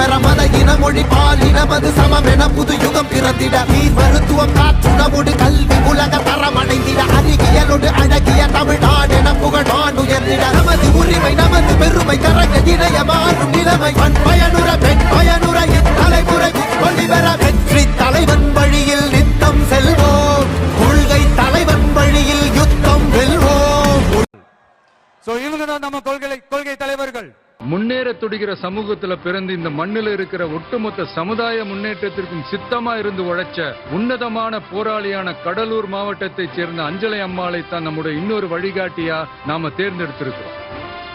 பெற மத இன மொழி அனைவரது சமம் என புது யுகம் பிறந்திட. நீர் மருத்துவம் காற்றுணவோடு கல்வி உலக தரம் அடைந்திட அறிவியலோடு அழகிய தமிழ்நாடு என புகழான் உயர்ந்திட. நமது உரிமை நமது பெருமை கரங்க இணைய மாறும் நிலைமை. பண் பயனுற பெண் பயனுற இத்தலைமுறை ஒளிவர வெற்றி தலைவன் முன்னேற துடிக்கிற சமூகத்துல பிறந்து இந்த மண்ணில் இருக்கிற ஒட்டுமொத்த சமுதாய முன்னேற்றத்திற்கும் சித்தமா இருந்து உழைச்ச உன்னதமான போராளியான கடலூர் மாவட்டத்தை சேர்ந்த அஞ்சலை அம்மாளை தான் நம்முடைய இன்னொரு வழிகாட்டியா நாம தேர்ந்தெடுத்திருக்கிறோம்.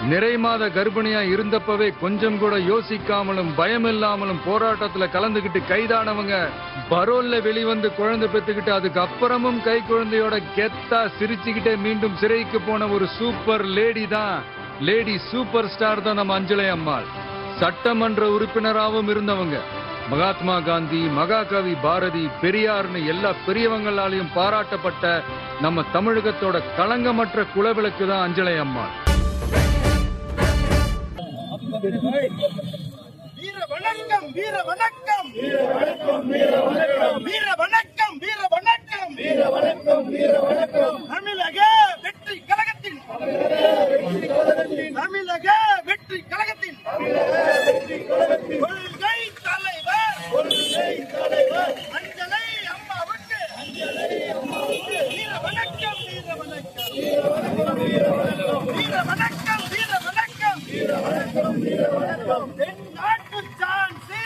நிறை மாத கர்ப்பிணியா இருந்தப்பவே கொஞ்சம் கூட யோசிக்காமலும் பயமில்லாமலும் போராட்டத்துல கலந்துகிட்டு கைதானவங்க பரோல்ல வெளிவந்து குழந்தை பெத்துக்கிட்டு அதுக்கு அப்புறமும் கை குழந்தையோட கெத்தா சிரிச்சுக்கிட்டே மீண்டும் சிறைக்கு போன ஒரு சூப்பர் லேடி தான். லேடி சூப்பர் ஸ்டார் தான் நம்ம அஞ்சலை அம்மாள். சட்டமன்ற உறுப்பினராகவும் இருந்தவங்க. மகாத்மா காந்தி மகாகவி பாரதி பெரியார்னு எல்லா பெரியவங்களாலையும் பாராட்டப்பட்ட நம்ம தமிழகத்தோட களங்கமற்ற குலவிளக்கு தான் அஞ்சலை அம்மாள். வீர வணக்கம் வீர வணக்கம் வீர வணக்கம் வீர வணக்கம். வீர வணக்கம் வீர வணக்கம். வீர வணக்கம் வீர வணக்கம். தமிழக தமிழக வெற்றி கழகத்தின் கொள்கை தலைவர் கொள்கை தலைவர் அஞ்சலை அம்மாவுக்கு வீர வணக்கம் வீர வணக்கம் வீர வணக்கம் வீர வணக்கம் வீர வணக்கம் தென்னாட்டு சான்சி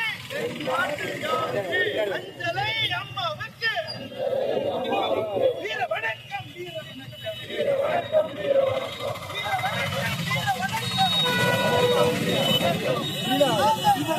அஞ்சலை அம்மாவுக்கு வீர வணக்கம் வீர வணக்கம் வீர வணக்கம் வீர வணக்கம் வீர வணக்கம் சென்று மக்களுக்காக போராடிய மகத்தான போராடிய மகத்தான கொள்கை தலைவர் அஞ்சலை அம்மாவுக்கு அஞ்சலை அம்மாவுக்கு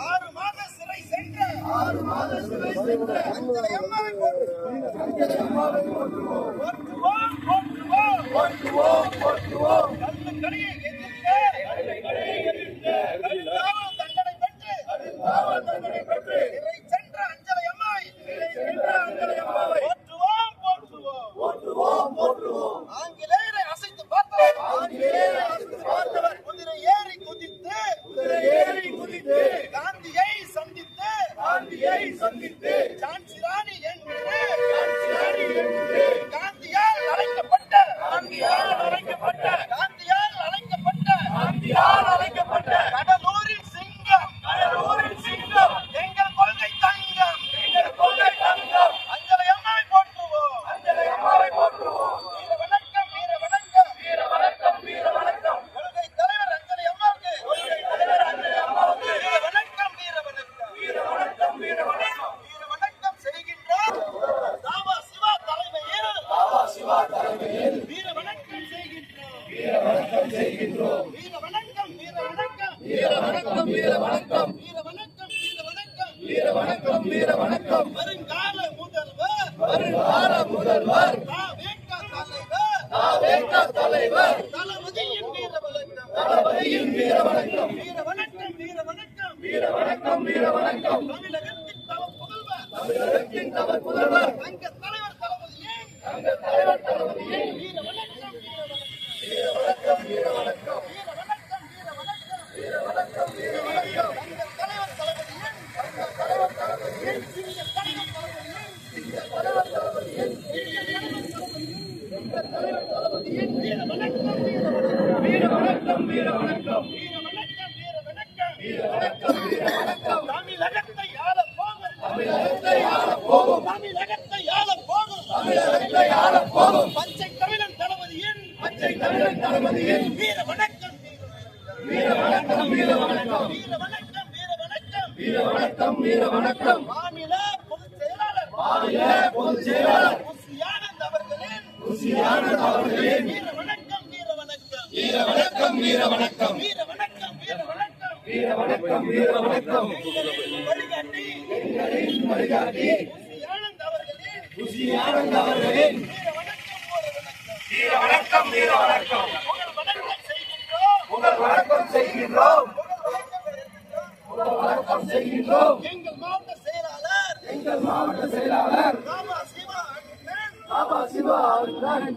ஆறு மாத சிறை சென்ற அஞ்சலை அம்மாவை போற்றுவோம் அஞ்சலை அம்மாவை போற்றுவோம் வணக்கம் வீர வணக்கம். வீர வணக்கம் வீர வணக்கம். வீர வணக்கம் வீர வணக்கம் வருங்கால முதல்வர். வருங்கால முதல்வர் தலைவர். தலைவர். தளபதியின் வீர வணக்கம். தளபதியின் வீர வணக்கம். வீர வணக்கம் வீர வணக்கம் வீர வணக்கம் வீர வணக்கம் வழிகாட்டி எங்கள் மாவட்ட செயலாளர் பாபா சிவா அவர்கள்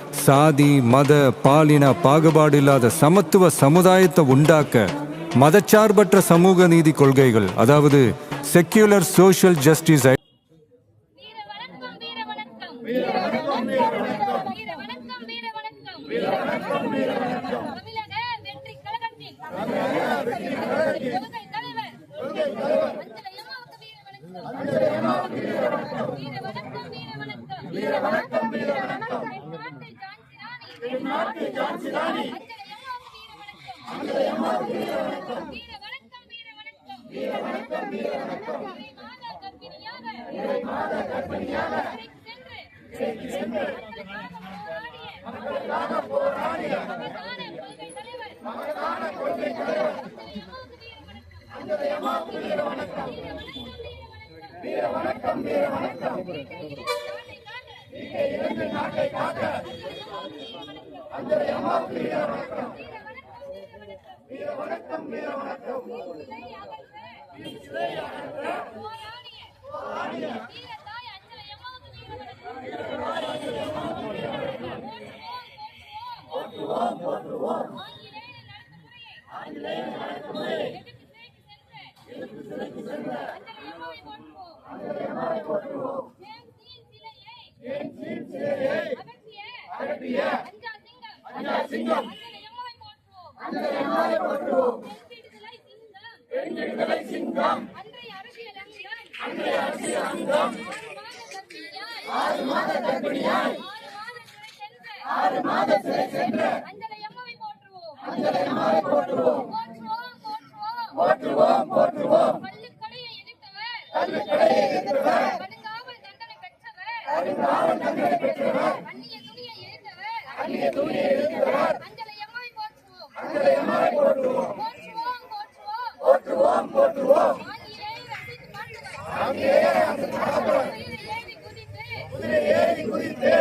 சாதி மத பாலின பாகுபாடு இல்லாத சமத்துவ சமுதாயத்தை உண்டாக்க மதச்சார்பற்ற சமூக நீதி கொள்கைகள் அதாவது செக்யூலர் சோசியல் ஜஸ்டிஸ் வீர வணக்கம் வீர வணக்கம். வீர வணக்கம் வீர வணக்கம் இரண்டு நாட்டை காக்க. அஞ்சலி அம்மாவுக்கு வீர வணக்கம். வீர வணக்கம் வீர வணக்கம் போராடிய வீர தாய் அஞ்சலை அம்மாவுக்கு வீர வணக்கம் போற்றுவோம் போற்றுவோம் ஆங்கிலேய நடத்துமுறையை எதிர்த்து சிறைக்கு சென்ற அஞ்சலை அம்மாவை போற்றுவோம் ஏன் சீன் சிலையை அகற்றிய அஞ்சா சிங்கம் அஞ்சலை அம்மாவை போற்றுவோம் பெண் விடுதலை சிங்கம் அன்றைய அரசியல் அங்கம் ஆறு மாத கர்ப்பிணியாய் ஆறு மாத சிறை சென்ற அஞ்சலை அம்மாவை போற்றுவோம் போற்றுவோம் போற்றுவோம் கள்ளுக்கடையை எதிர்த்தவர் கடுங்காவல் தண்டனை பெற்றவர் அந்நிய துணியை எதிர்த்தவர் போற்றுவோம். போற்றுவோம் போற்றுவோம். பார்த்தவர் குதிரை ஏறி குதித்து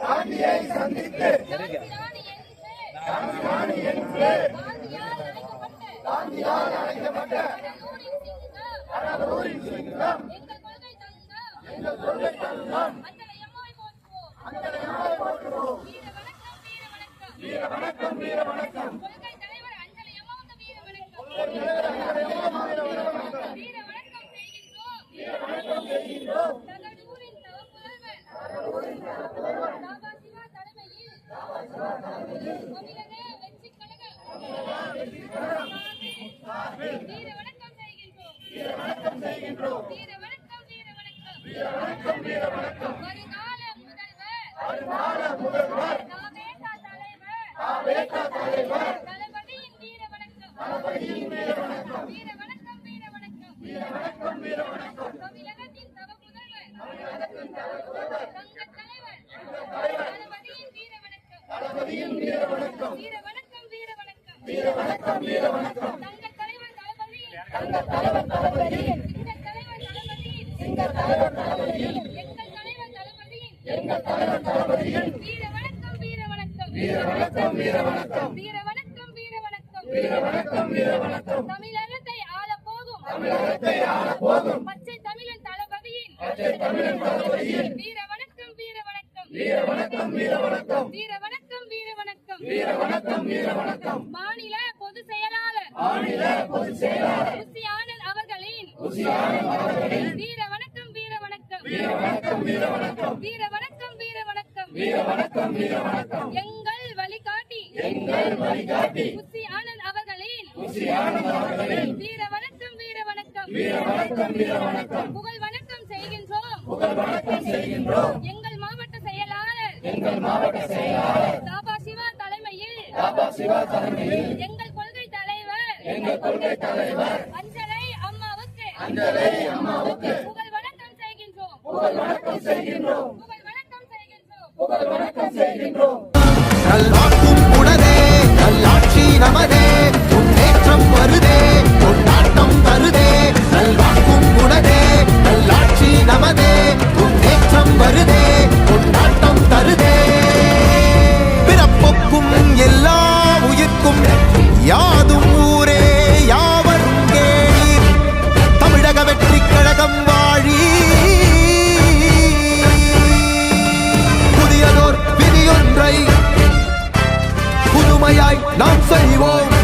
காந்தியை சந்தித்து காந்தி என்று காந்தியால் அழைக்கப்பட்ட கடலூரின் சிங்கம் எங்கள் கொள்கை அம்மாவை போற்றுவோம். வீர வணக்கம் வீர வணக்கம். வீர வணக்கம் செய்கின்றோம். தளபதியின் வீர வணக்கம் வீர வணக்கம். வீர வணக்கம் வீர வணக்கம் வீர வணக்கம் வீர வணக்கம் தங்க தலைவர் தளபதியின் சிங்க தலைவர் தளபதியின் எங்கள் தலைவர் தளபதியின் வீர வணக்கம் வீர வணக்கம் வீர வணக்கம் வீர வணக்கம் வீர வணக்கம் வீர வணக்கம் வீர வணக்கம் வீர வணக்கம் தமிழகத்தை ஆள போகும் தமிழகத்தை ஆள போகும் பச்சை தமிழன் தளபதியின் பச்சை தமிழன் தளபதியின் வீர வணக்கம் வீர வணக்கம். வீர வணக்கம் வீர வணக்கம். வீர வணக்கம் வீர வணக்கம். வீர வணக்கம் வீர வணக்கம். மாநில பொதுச் செயலாளர். மாநில பொதுச் செயலாளர். ஆனந்த் அவர்களின் உசி ஆனந்த் அவர்களின் வீர வணக்கம் வீர வணக்கம். வீர வணக்கம் வீர வணக்கம். வீர வணக்கம் வீர வணக்கம். வீர வணக்கம் வீர வணக்கம். எங்கள் வழி புசி ஆனந்த் அவர்களின் வீர வணக்கம் வீர வணக்கம் புகழ் வணக்கம் செய்கின்றோம். எங்கள் மாவட்ட செயலாளர். தாபா சிவா தலைமையில். எங்கள் கொள்கை தலைவர். அஞ்சலை அம்மாவுக்கு. புகழ் வணக்கம் செய்கின்றோம். புகழ் வணக்கம் செய்கின்றோம். நல்வாக்கும் உடனே நல்லாட்சி நமதே முன்னேற்றம் வருதே கொண்டாட்டம் தருதே. புதியதோர் நாம் செய்வோம்.